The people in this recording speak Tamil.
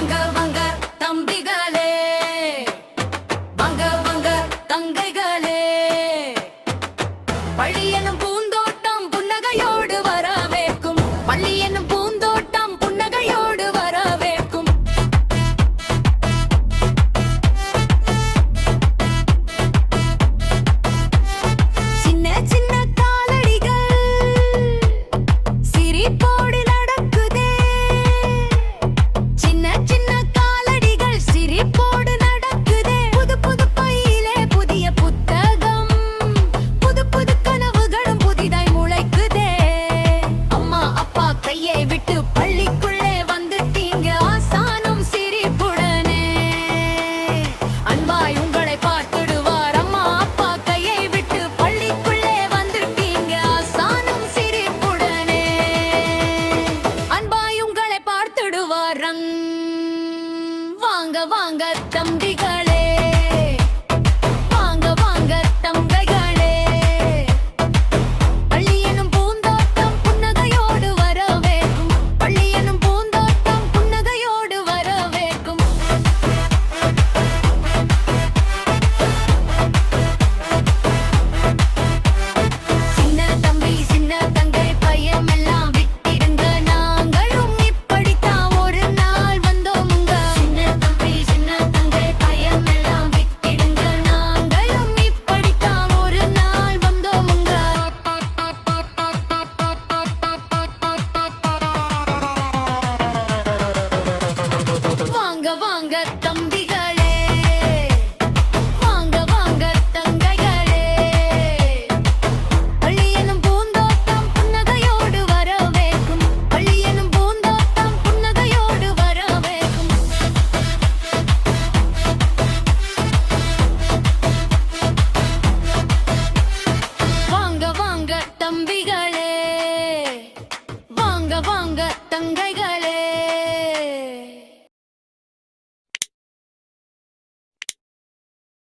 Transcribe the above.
வாங்க வாங்க தம்பிகளே. வாங்க வாங்க தங்கைகளே. பழைய பாடுவாரம். வாங்க வாங்க தம்பிகள். வாங்க வாங்க தம்பிகளே. வாங்க வாங்க தங்கைகளே. பள்ளியனும் பூந்தோட்டம் புன்னகையோடு வரவேற்கும். பள்ளியனும் பூந்தோட்டம் புன்னகையோடு வரவேற்கும். வாங்க வாங்க தம்பிகளே. வாங்க வாங்க தங்கைகளே.